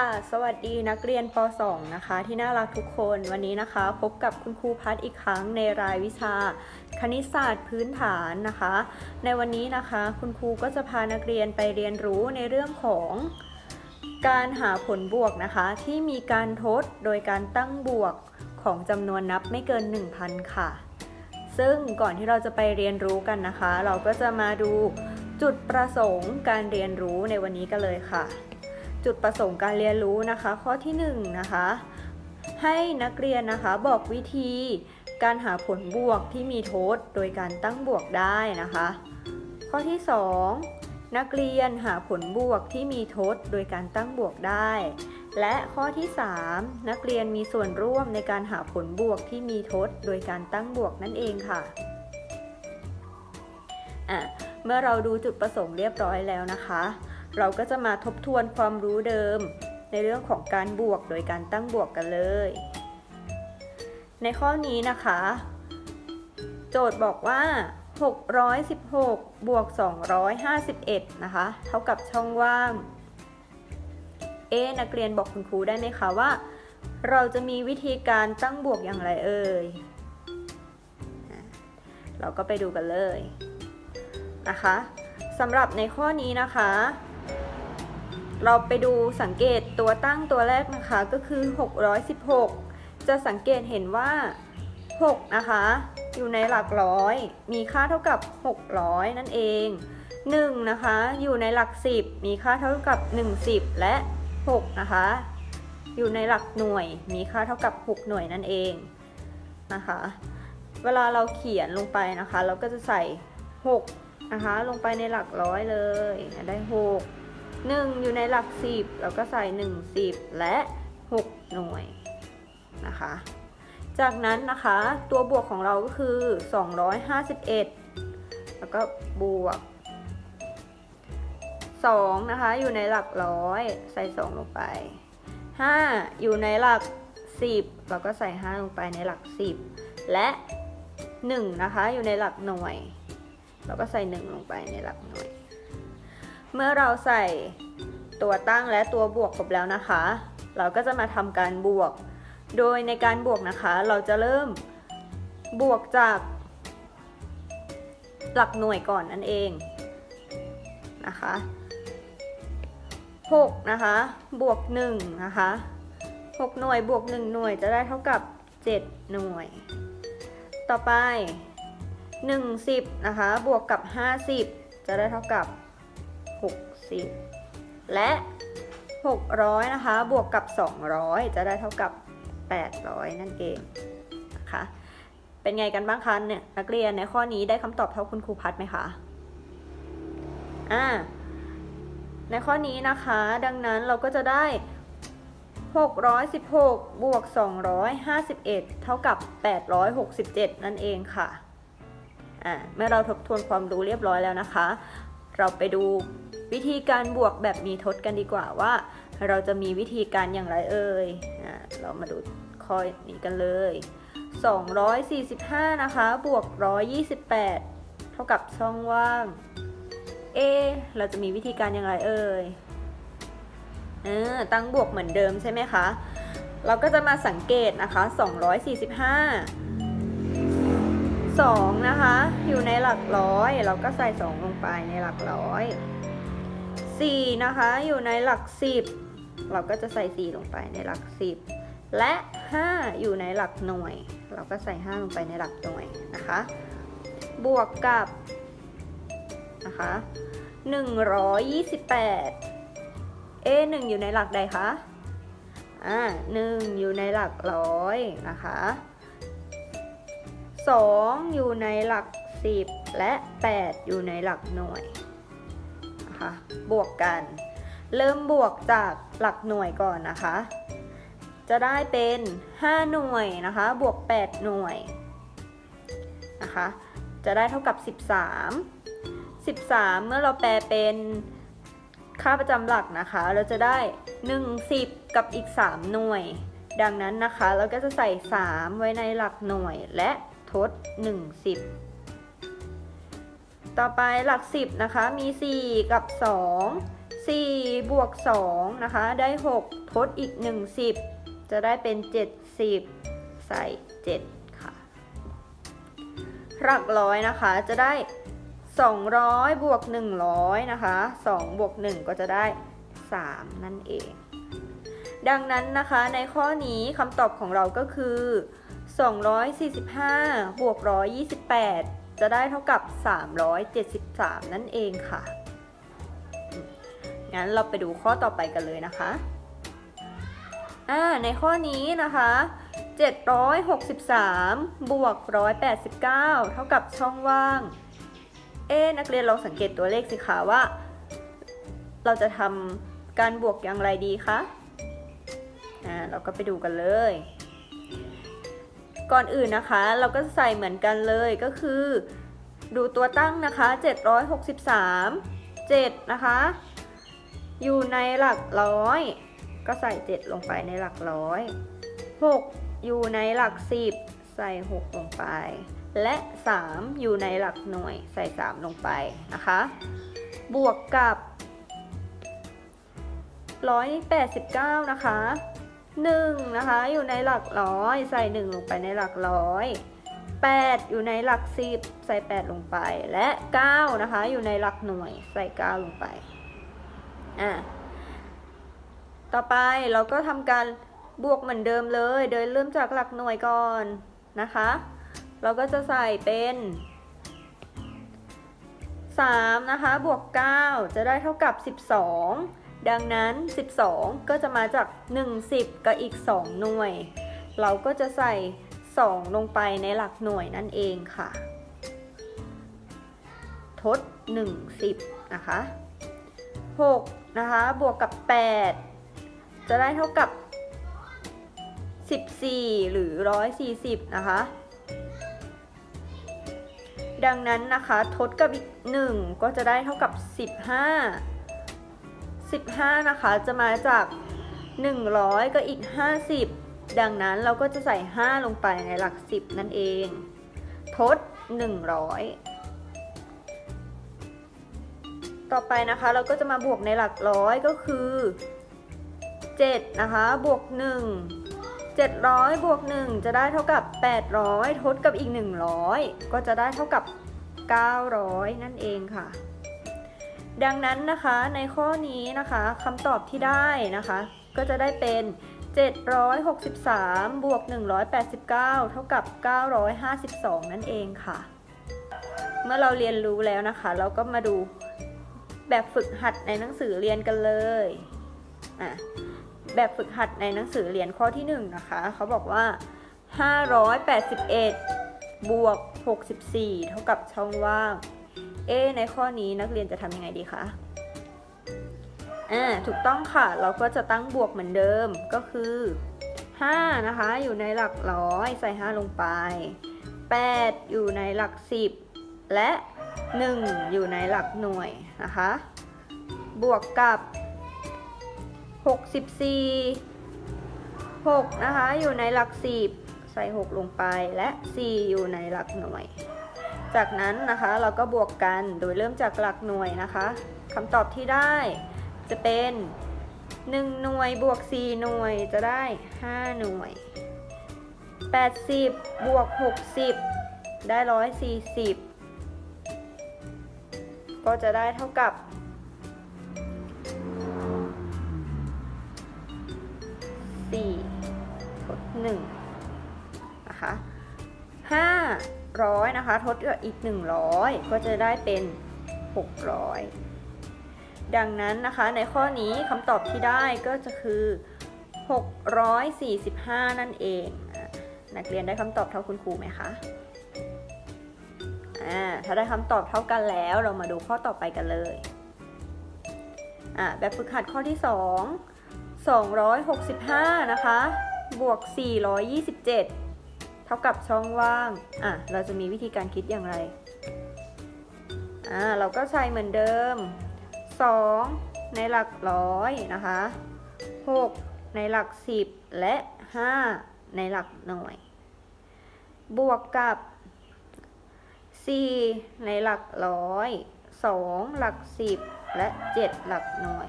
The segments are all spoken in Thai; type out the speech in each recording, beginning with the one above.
ค่ะ สวัสดีนักเรียนป .2 นะคะ ที่น่ารักทุกคนวันนี้นะคะ พบกับคุณครูพัฒอีกครั้งในรายวิชา คณิตศาสตร์พื้นฐานนะคะ ในวันนี้นะคะ คุณครูก็จะพานักเรียนไปเรียนรู้ในเรื่องของการหาผลบวกนะคะ ที่มีการทดโดยการตั้งบวกของจำนวนนับไม่เกิน 1,000 ค่ะ ซึ่งก่อนที่เราจะไปเรียนรู้กันนะคะ เราก็จะมาดูจุดประสงค์การเรียนรู้ในวันนี้กันเลยค่ะ จุดประสงค์การเรียนรู้นะคะ ข้อที่1นงนะคะให้นักเรียนนะคะบอกวิธีการหาผลบวกที่มีโทษโดยการตั้งบวกได้นะคะ ข้อที่ 2 นักเรียนหาผลบวกที่มีโทษโดยการตั้งบวกได้ และข้อที่ 3 นักเรียนมีส่วนร่วมในการหาผลบวกที่มีโทษโดยการตั้งบวกนั่นเองค่ะอะเมื่อเราดูจุดประสงค์เรียบร้อยแล้วนะคะ เราก็จะมาทบทวนความรู้เดิม ในเรื่องของการบวกโดยการตั้งบวกกันเลย ในข้อนี้นะคะ โจทย์บอกว่า 616 บวก 251 นะคะ เท่ากับช่องว่าง เอะนักเรียนบอกคุณครูได้ไหมคะว่า เราจะมีวิธีการตั้งบวกอย่างไรเอ่ยเราก็ไปดูกันเลยนะคะสำหรับในข้อนี้นะคะ เราไปดูสังเกตตัวตั้งตัวแรกนะคะก็คือ 616 จะสังเกตเห็นว่า 6 นะคะ อยู่ในหลักร้อย มีค่าเท่ากับ 600 นั่นเอง 1 นะคะ อยู่ในหลัก 10 มีค่าเท่ากับ1 10และ 6 นะคะ อยู่ในหลักหน่วย มีค่าเท่ากับ 6 หน่วยนั่นเองนะคะ เวลาเราเขียนลงไปนะคะ เราก็จะใส่ 6 นะคะ ลงไปในหลักร้อยเลยได้ 6 1 อยู่ในหลัก 10 เราก็ใส่ 1 10 และ 6 หน่วยนะคะ จากนั้นนะคะตัวบวกของเราก็คือ 251 แล้วก็บวก 2 นะคะ อยู่ในหลักร้อยใส่ 2 ลงไป 5 อยู่ในหลัก 10 เราก็ใส่ 5 ลงไปในหลัก 10 และ 1 นะคะ อยู่ในหลักหน่วย เราก็ใส่ 1 ลงไปในหลักหน่วย เมื่อเราใส่ตัวตั้งและตัวบวกครบแล้วนะคะ เราก็จะมาทำการบวก โดยในการบวกนะคะ เราจะเริ่มบวกจากหลักหน่วยก่อนนั่นเองนะคะ6นะคะบวก1นะคะ6หน่วยบวก1หน่วยจะได้เท่ากับ 7 หน่วย ต่อไป 1 10นะคะบวกกับ 50 จะได้เท่ากับ 60 และ 600 นะคะ บวกกับ 200 จะได้เท่ากับ 800 นั่นเองนะคะ เป็นไงกันบ้างคะเนี่ยนักเรียนในข้อนี้ได้คำตอบเท่าคุณครูพัดไหมคะ อ่า ในข้อนี้นะคะ ดังนั้นเราก็จะได้ 616 บวก 251 เท่ากับ 867 นั่นเองค่ะ อ่า เมื่อเราทบทวนความรู้เรียบร้อยแล้วนะคะ เราไปดู วิธีการบวกแบบมีทดกันดีกว่าว่า เราจะมีวิธีการอย่างไรเอ่ยเรามาดูข้อนี้กันเลย 245 นะคะ บวก 128 เท่ากับช่องว่างเอเราจะมีวิธีการอย่างไรเอ่ยเออตั้งบวกเหมือนเดิมใช่ไหมคะ เราก็จะมาสังเกตนะคะ 245 2 นะคะ อยู่ในหลักร้อย เราก็ใส่ 2 ลงไปในหลักร้อย 4 นะคะ อยู่ในหลัก 10 เราก็จะใส่ 4 ลงไปในหลัก 10 และ 5 อยู่ในหลักหน่วย เราก็ใส่ 5 ลงไปในหลักหน่วยนะคะ บวกกับนะคะ128เอ1อยู่ในหลักใดคะอ่า1อยู่ในหลักร้อยนะคะ2 อยู่ในหลัก 10 และ 8 อยู่ในหลักหน่วย บวกกัน เริ่มบวกจากหลักหน่วยก่อนนะคะ จะได้เป็น 5 หน่วยนะคะ บวก 8 หน่วยนะคะ จะได้เท่ากับ 13 13 เมื่อเราแปลเป็นค่าประจำหลักนะคะ เราจะได้ 1 10 กับอีก 3 หน่วย ดังนั้นนะคะ เราก็จะใส่ 3 ไว้ในหลักหน่วยและทด 1 10 ต่อไปหลัก 10 นะคะ มี 4 กับ 2 4 บวก 2 นะคะ ได้ 6 ทดอีก 1 10 จะได้เป็น 70 ใส่ 7 ค่ะ หลักร้อยนะคะ จะได้ 200 บวก 100 นะคะ 2 บวก 1 ก็จะได้ 3 นั่นเอง ดังนั้นนะคะในข้อนี้คำตอบของเราก็คือ 245 บวก 128 จะได้เท่ากับ 373 นั่นเองค่ะ งั้นเราไปดูข้อต่อไปกันเลยนะคะ อ่า ในข้อนี้นะคะ 763 บวก 189 เท่ากับช่องว่าง เอ๊ะนักเรียนลองสังเกตตัวเลขสิคะว่า เราจะทำการบวกอย่างไรดีคะ อ่า เราก็ไปดูกันเลย ก่อนอื่นนะคะ เราก็ใส่เหมือนกันเลยก็คือ ดูตัวตั้งนะคะ 763 7 นะคะ อยู่ในหลักร้อย ก็ใส่ 7 ลงไปในหลักร้อย 6 อยู่ในหลัก 10 ใส่ 6 ลงไป และ 3 อยู่ในหลักหน่วยใส่ 3 ลงไปนะคะ บวกกับ 189 นะคะ 1 นะคะ อยู่ในหลักร้อย ใส่ 1 ลงไปในหลักร้อย 8 อยู่ในหลัก 10 ใส่ 8 ลงไป และ 9 นะคะ อยู่ในหลักหน่วย ใส่ 9 ลงไป อะ ต่อไปเราก็ทำการบวกเหมือนเดิมเลย โดยเริ่มจากหลักหน่วยก่อนนะคะ เราก็จะใส่เป็น3นะคะ บวก 9 จะได้เท่ากับ 12 ดังนั้น 12 ก็จะมาจาก 1 10 กับอีก 2 หน่วย เราก็จะใส่ 2 ลงไปในหลักหน่วยนั่นเองค่ะ ทด 1 10 นะคะ 6 นะคะ บวกกับ 8 จะได้เท่ากับ 14 หรือ 140 นะคะ ดังนั้นนะคะ ทดกับอีก 1 ก็จะได้เท่ากับ 15 15 นะคะ จะมาจาก 100 ก็อีก 50 ดังนั้นเราก็จะใส่ 5 ลงไปในหลัก 10 นั่นเอง ทด 100 ต่อไปนะคะเราก็จะมาบวกในหลักร้อยก็คือ 7 นะคะ บวก 1 700 บวก 1 จะได้เท่ากับ 800 ทดกับอีก 100 ก็จะได้เท่ากับ 900 นั่นเองค่ะ ดังนั้นนะคะในข้อนี้นะคะคำตอบที่ได้นะคะ ก็จะได้เป็น 763 บวก 189 เท่ากับ 952 นั่นเองค่ะ เมื่อเราเรียนรู้แล้วนะคะ เราก็มาดูแบบฝึกหัดในหนังสือเรียนกันเลยอะแบบฝึกหัดในหนังสือเรียนข้อที่ 1 นะคะ เขาบอกว่า 581 บวก 64 เท่ากับช่องว่าง เอในข้อนี้นักเรียนจะทำยังไงดีคะอ่าถูกต้องค่ะ เราก็จะตั้งบวกเหมือนเดิมก็คือ 5 นะคะ อยู่ในหลักร้อยใส่ 5 ลงไป 8 อยู่ในหลัก 10 และ 1 อยู่ในหลักหน่วยนะคะ บวกกับ 64 6 นะคะ อยู่ในหลัก 10 ใส่ 6 ลงไปและ 4 อยู่ในหลักหน่วย จากนั้นนะคะเราก็บวกกันโดยเริ่มจากหลักหน่วยนะคะคำตอบที่ได้จะเป็น 1 หน่วยบวก 4 หน่วยจะได้ 5 หน่วย 80 บวก 60 ได้ 140 ก็จะได้เท่ากับ 4 ทด1นะคะ 500 นะคะ ทดกับอีก 100 ก็จะได้เป็น 600 ดังนั้นนะคะในข้อนี้คำตอบที่ได้ก็จะคือ 645 นั่นเอง นักเรียนได้คำตอบเท่าคุณครูไหมคะอ่าถ้าได้คำตอบเท่ากันแล้วเรามาดูข้อต่อไปกันเลยอ่าแบบฝึกหัดข้อที่ 2 265 นะคะ บวก 427 เท่ากับช่องว่าง อะ เราจะมีวิธีการคิดอย่างไร อ่า เราก็ใส่เหมือนเดิม 2 ในหลักร้อยนะคะ 6 ในหลัก 10 และ 5 ในหลักหน่วย บวกกับ 4 ในหลักร้อย 2 หลัก 10 และ 7 หลักหน่วย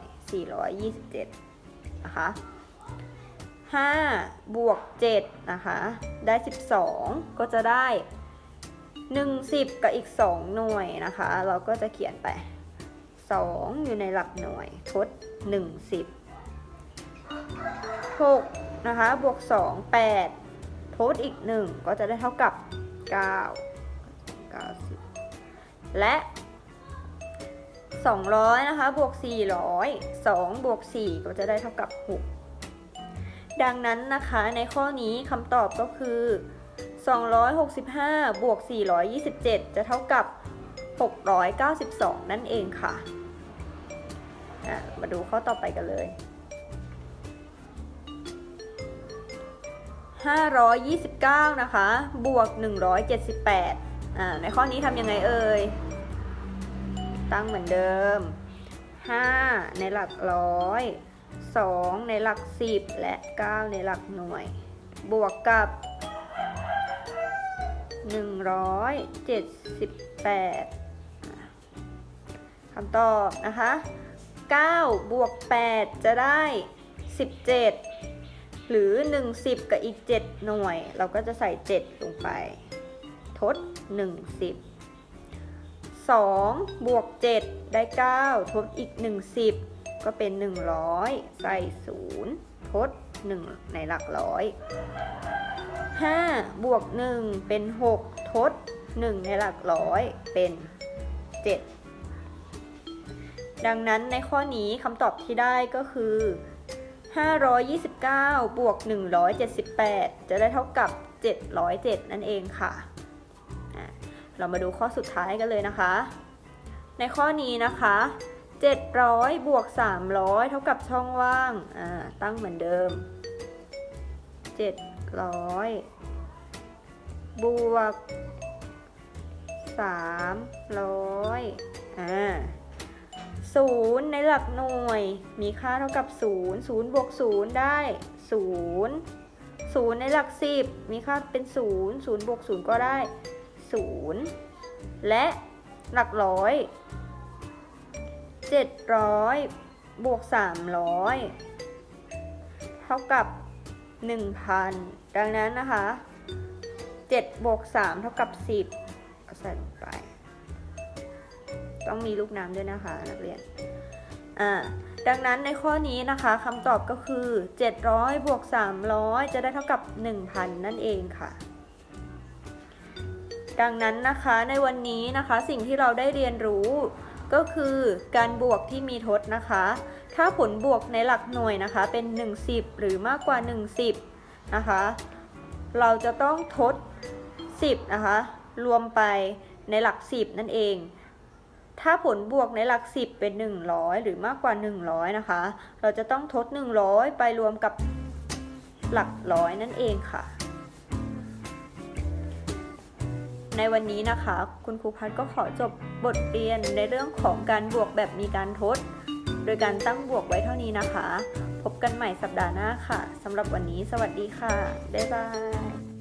427 นะคะ 5 บวก 7 นะคะ ได้ 12 ก็จะได้ 10 กับอีก 2 หน่วยนะคะ เราก็จะเขียนไป 2 อยู่ในหลักหน่วยทด 10 6 นะคะ บวก 2 8 ทดอีก 1 ก็จะได้เท่ากับ 9 90 และ 200 นะคะ บวก 400 2 บวก 4 ก็จะได้เท่ากับ 6 ดังนั้นนะคะในข้อนี้คำตอบก็คือ 265 บวก 427 จะเท่ากับ 692 นั่นเองค่ะอะมาดูข้อต่อไปกันเลย 529 นะคะ บวก 178อ่าในข้อนี้ทำยังไงเอ่ย ตั้งเหมือนเดิม 5 ในหลักร้อย 2 ในหลัก 10 และ 9 ในหลักหน่วย บวกกับ 178คำตอบนะคะ 9 บวก 8 จะได้ 17 หรือ1 10กับอีก 7 หน่วย เราก็จะใส่ 7 ลงไป ทด1 10 2 บวก 7 ได้ 9 ทดอีก 1 10 ก็เป็น 100 ใส่0ทด1 ในหลักร้อย 5 บวก 1 เป็น 6 ทด 1 ในหลักร้อยเป็น 7 ดังนั้นในข้อนี้คำตอบที่ได้ก็คือ 529 บวก 178 จะได้เท่ากับ 707 นั่นเองค่ะอะเรามาดูข้อสุดท้ายกันเลยนะคะ ในข้อนี้นะคะ 700 บวก 300 เท่ากับช่องว่าง อ่า ตั้งเหมือนเดิม 700 บวก 300 อ่าศูนย์ในหลักหน่วย มีค่าเท่ากับ 0 0 บวก 0 ได้ 0 0 ในหลัก 10 มีค่าเป็น 0 0 บวก 0 ก็ได้ 0 และหลักร้อย 700 บวก 300 เท่ากับ 1,000 ดังนั้นนะคะ 7 บวก 3 เท่ากับ 10เอาใส่ลงไป ต้องมีลูกน้ำด้วยนะคะ นักเรียน อ่า ดังนั้นในข้อนี้นะคะคำตอบก็คือ 700 บวก 300 จะได้เท่ากับ 1,000 นั่นเองค่ะดังนั้นนะคะในวันนี้นะคะสิ่งที่เราได้เรียนรู้ ก็คือการบวกที่มีทดนะคะ ถ้าผลบวกในหลักหน่วยนะคะ เป็น 10 หรือมากกว่า 10 นะคะ เราจะต้องทด 10 นะคะ รวมไปในหลัก 10 นั่นเอง ถ้าผลบวกในหลัก 10 เป็น 100 หรือมากกว่า 100 นะคะ เราจะต้องทด 100 ไปรวมกับหลักร้อยนั่นเองค่ะ ในวันนี้นะคะ คุณครูพัฒน์ก็ขอจบบทเรียนในเรื่องของการบวกแบบมีการทด โดยการตั้งบวกไว้เท่านี้นะคะ พบกันใหม่สัปดาห์หน้าค่ะสำหรับวันนี้สวัสดีค่ะ บ๊ายบาย